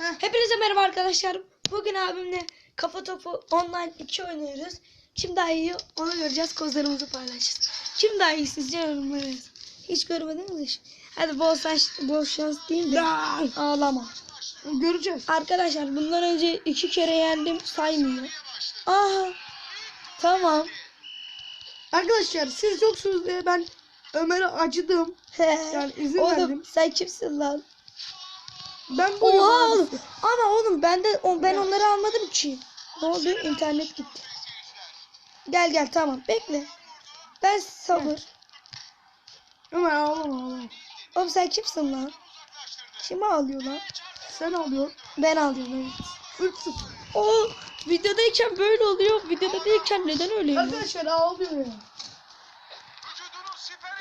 Heh. Hepinize merhaba arkadaşlar. Bugün abimle kafa topu online 2 oynuyoruz. Kim daha iyi onu göreceğiz. Kozlarımızı paylaşacağız. Kim daha iyi sizce yorumlara yazın. Hiç görmediniz mi? Hadi bol şans, bol şans diyeyim de. Ağlama. göreceğiz. Arkadaşlar bundan önce iki kere yendim saymıyor. Aha. Tamam. Arkadaşlar siz yoksunuz diye ben Ömer'e acıdım. Yani izin oğlum verdim. sen kimsin lan? Ben bu Oha oğlum. Ama oğlum ben de o- ben onları almadım ki. Ne oldu? İnternet gitti. Gel gel tamam bekle. Ben sabır. Ömer ağlama ağlama. Oğlum sen kimsin lan? Kimi alıyor lan? Sen alıyorsun. Ben alıyorum evet. 3-0. O videodayken böyle oluyor. Videoda değilken neden öyle? Arkadaşlar ağlıyor ya.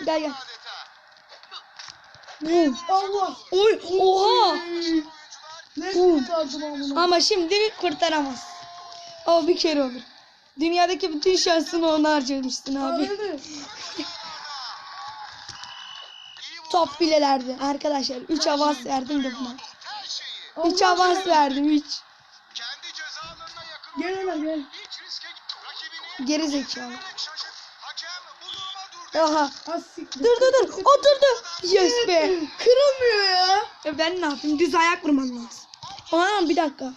Gel gel. Boom. Allah. Oy oha. Amına. Ama şimdi kurtaramaz. O bir kere olur. Dünyadaki bütün şansını ona harcamışsın abi. Top bilelerdi arkadaşlar. 3 avans verdim de buna. 3 Allah avans verdim 3. Kendi ceza alanına yakın. Gel Ömer gel. Geri zekalı. Aha. Az siktir. Dur dur dur. Oturdu. Yes be. Kırılmıyor ya. Ya ben ne yapayım? Düz ayak vurman lazım. Anam bir dakika.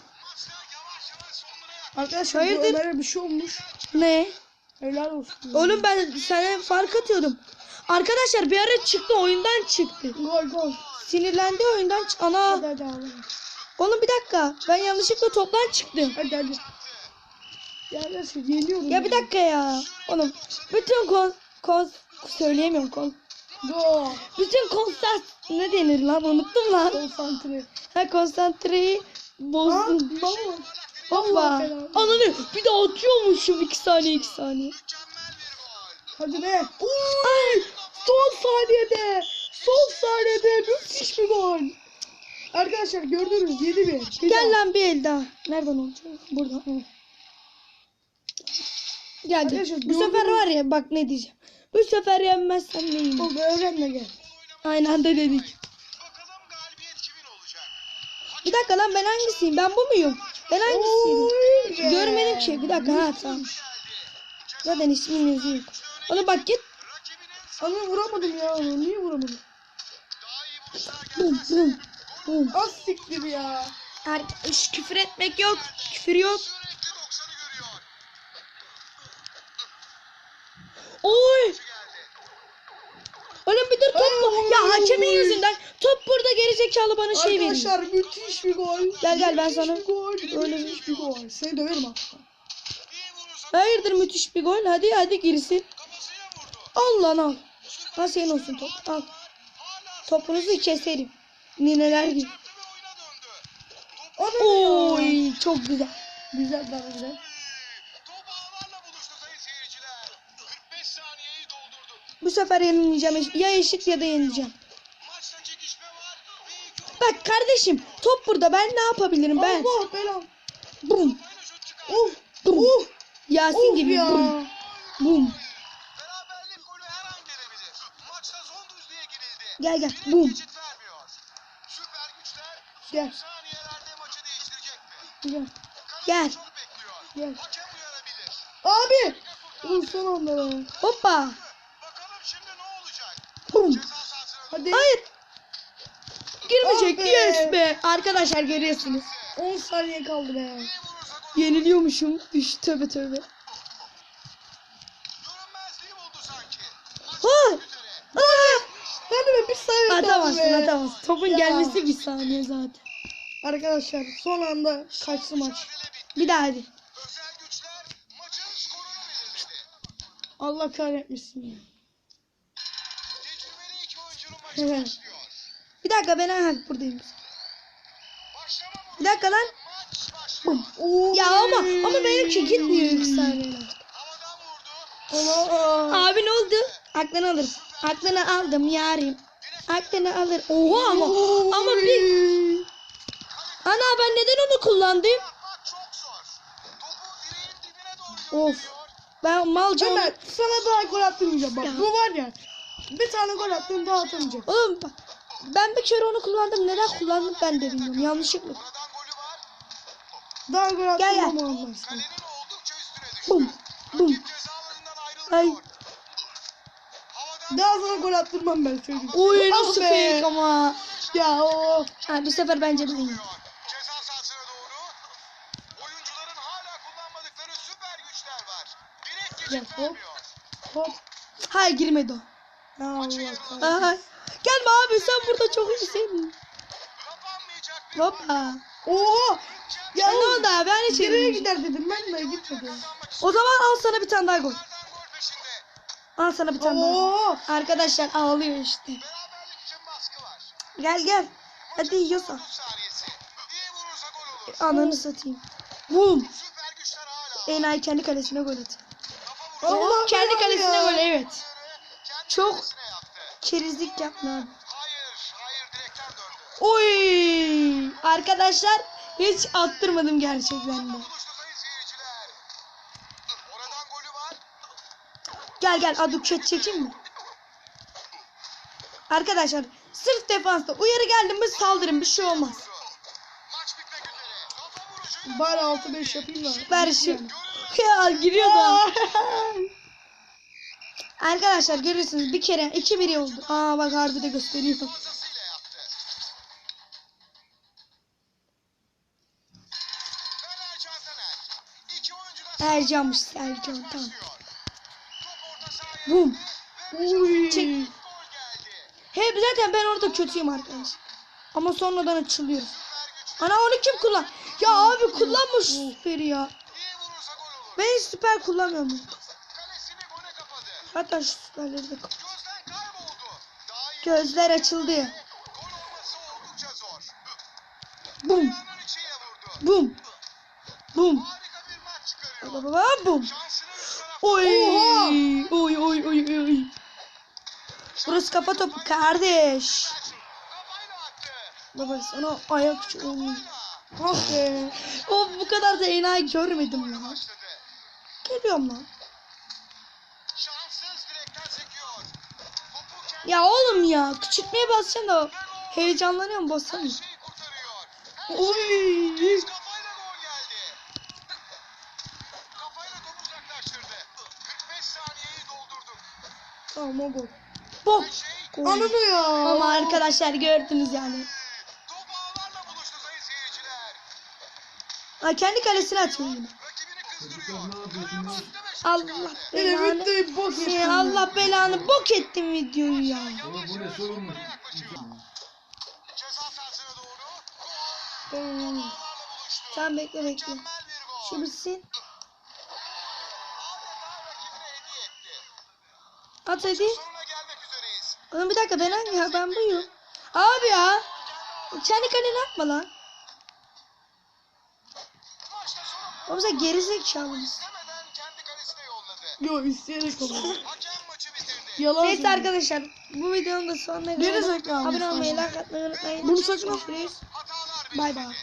Arkadaşlar bu Hayırdır? Ömer'e bir şey olmuş. Ne? Helal olsun. Oğlum ben sana fark atıyordum. Arkadaşlar bir ara çıktı oyundan çıktı. Gol gol. Sinirlendi oyundan çık. Ana. Hadi hadi ağlama. Oğlum bir dakika. Ben yanlışlıkla toptan çıktım. Hadi hadi. Ya nasıl yeniyorum. Ya bir dakika ya. Oğlum bütün kon kon söyleyemiyorum kon. Go. Bütün konstant ne denir lan unuttum lan. Konsantre. Ha konsantreyi bozdum. baba. Hoppa. Ananı bir de atıyormuşum 2 saniye 2 saniye. Bir. Hadi be. Ay Son saniyede. Son saniyede müthiş bir gol. Arkadaşlar gördünüz 7 1. gel lan bir el daha. Nereden olacak? Burada. Hı. Geldi. Bu sefer var ya bak ne diyeceğim. Bu sefer yenmezsem neyim? Oğlum öğrenme gel. Aynı anda dedik. Bir dakika lan ben hangisiyim? Ben bu muyum? Ben hangisiyim? Oy. Görmedim ki. Bir dakika ha tamam. Zaten ismim yazıyor. Ona bak git. Ana vuramadım ya. onu. Niye vuramadım? Bum bum bum. Az siktir ya. Şş, küfür etmek yok. Küfür yok. Oy. Oğlum bir dur top. Ay, Ya hakemin yüzünden top burada geri zekalı bana şey veriyor. Arkadaşlar müthiş bir gol. Gel, gel, ben sana- gol. Öyle müthiş bir gol. Seni döverim hatta. Hayırdır müthiş bir gol. Hadi hadi girsin. Al lan al. Al senin olsun top. Al. Topunuzu keserim. Nineler gibi. Oy çok güzel. Güzel daha güzel. Bu sefer yenilmeyeceğim. Ya eşit ya da yenileceğim. Maçta çekişme var ve ilk Bak kardeşim top burada. Ben ne yapabilirim ben? Allah belam. Bum. çıkardı. Of. Bum. Of. Yasin Of gibi. ya. Bum. Bum. Beraberlik golü her an gelebilir. Maçta son düzlüğe girildi. Gel gel. Bum. Gel. saniyelerde maçı değiştirecek mi? Gel. Gel. Gel. Hakem uyarabilir. Abi. Vur son anda. Hoppa. Bakalım şimdi ne olacak? Bum. Ceza sahasına Hadi. Hayır. Girmeyecek. Ah be. Yes be. Arkadaşlar görüyorsunuz. 10 saniye kaldı be. Yeniliyormuşum. Düş tövbe tövbe. Ha. üzere. Aa! Hadi be bir saniye Atamazsın atamazsın. Topun Ya. gelmesi bir saniye zaten. Arkadaşlar son anda kaçtı maç. Bir daha hadi. Allah kahretmesin ya. Evet. Bir dakika ben ha buradayım. Bir dakika lan. Oo. Ya ama ama benimki gitmiyor. Allah. Abi ne oldu? Aklını alır. Aklını aldım yarim. Aklını alır. Oha ama ama bir ana ben neden onu kullandım? Of. Ben malca. Ömer sana daha gol attırmayacağım bak. Ya. Bu var ya. Bir tane gol attım daha atamayacağım. Oğlum bak, ben bir kere onu kullandım. Neden kullandım ben de bilmiyorum. Yanlışlıkla. Daha gol Gel, gel. attırmam olmaz. Bum. Bum. Rakip ceza alanından Ay. Daha sana gol attırmam ben söyleyeyim. Oy Ah nasıl be. fake ama. Ya o. Ha, bu sefer bence bileyim. Ceza sahasına doğru. Oyuncuların hala kullanmadıkları süper güçler var. Direkt Ya, geçit hop. Hop. Hayır girmedi o. Allah. Ay. Gelme abi sen burada çok iyisin. Hoppa. Oha. Ya ne oldu abi? Ben hiç Geriye yemedim. gider dedim ben de gitmedi. O zaman al sana bir tane daha gol. Al sana bir tane daha. Oo. Arkadaşlar ağlıyor işte. Beraberlik için baskı var. Gel gel. Hadi yiyorsan. 30 saniyesi. İyi vurursa gol olur. Ananı satayım. Hala. Enayi kendi kalesine gol atıyor. Allah kendi kalesine gol evet. Çok-. Kerizlik yapma abi. Hayır, hayır direkten döndü. Oy! Arkadaşlar hiç attırmadım gerçekten de. Gel gel aduket çekeyim mi? Arkadaşlar sırf defansta uyarı geldi mi saldırın bir şey olmaz. Maç bitmek üzere. Kafa vuruşuyla Bari 6-5 yapayım da. Ver şu. Ya giriyor da. Arkadaşlar görüyorsunuz bir kere iki biri oldu. Aa bak harbi de gösteriyor. Ercan'mış Ercan tamam. Bum. Uy. Hep zaten ben orada kötüyüm arkadaşlar. Ama sonradan güç. Ana onu kim kullan? Ya abi kullanmış süperi ya. Ben hiç süper kullanmıyorum. Hatta şu süperleri de Gözler açıldı. zor. Bum. Bum. Bum. Bum. Oy. Oha. Oy oy oy oy. Burası kafa topu kardeş. Baba sana ayak olmuyor. Ah be. O bu kadar da enayi görmedim ya. Geliyorum lan. Ya oğlum ya küçültmeye basacaksın da heyecanlanıyorum basamıyorum. Oy. Kafayla gol geldi. Kafayla topu uzaklaştırdı. 45 saniyeyi doldurduk. Tamam o gol. Bok. Şey, Gol. Ananı ya. Ama arkadaşlar gördünüz yani. top ağlarla buluştu sayın seyirciler. Ha, kendi kalesine atıyor yine. Allah belanı. Şey. Allah belanı bok ettim videoyu ya. Hmm. Sen bekle bekle. Şu bitsin. At hadi. Sonuna gelmek üzereyiz. Oğlum bir dakika ben hangi ya ben buyum. Abi ya. Kendi kalene atma lan. Maçta son Oğlum sen gerizekalı mısın? istemeden kendi kalesine yolladı. Yo isteyerek oldu. Hakem maçı bitirdi. Yalan Neyse arkadaşlar bu videonun da sonuna geldik. zekalı Abone olmayı, like atmayı unutmayın. Bunu sakın. Hatalar Bay bay.